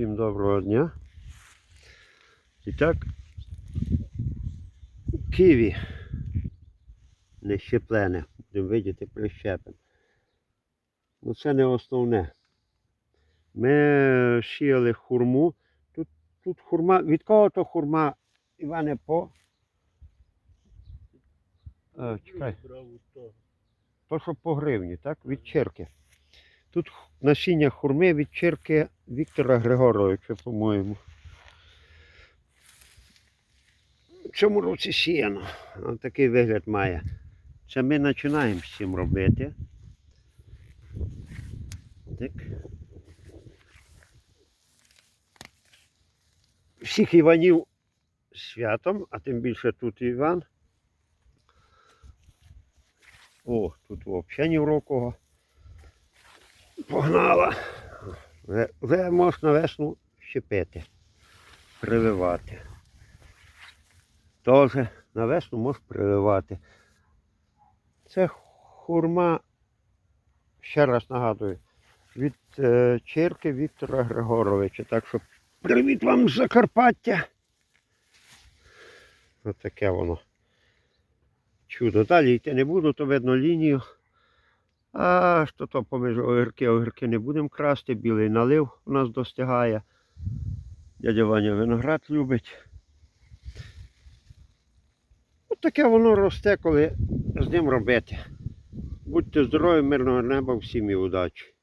Всім доброго дня. І так, ківі не щеплене, будемо видіти прищепимо. Ну це не основне. Ми сіяли хурму. Тут, тут хурма, від кого то хурма, Іване, по. А, чекай. То, що по гривні, так? Від черки. Тут насіння хурми від черки Віктора Григоровича, по-моєму. В цьому році сіяно. Такий вигляд має. Це ми починаємо з цим робити. Так. Всіх Іванів святом, а тим більше тут Іван. О, тут взагалі ні в рокого. Погнала. Вже, можна весну щепити, прививати. Теж на весну можеш прививати. Це хурма, ще раз нагадую, від е, черки Віктора Григоровича. Так що привіт вам з Закарпаття. Ось таке воно. Чудо. Далі йти не буду, то видно лінію. А що то поміж огірки, огірки не будемо красти, білий налив у нас достигає. Дядя Ваня виноград любить. От таке воно росте, коли з ним робити. Будьте здорові, мирного неба, всім і удачі.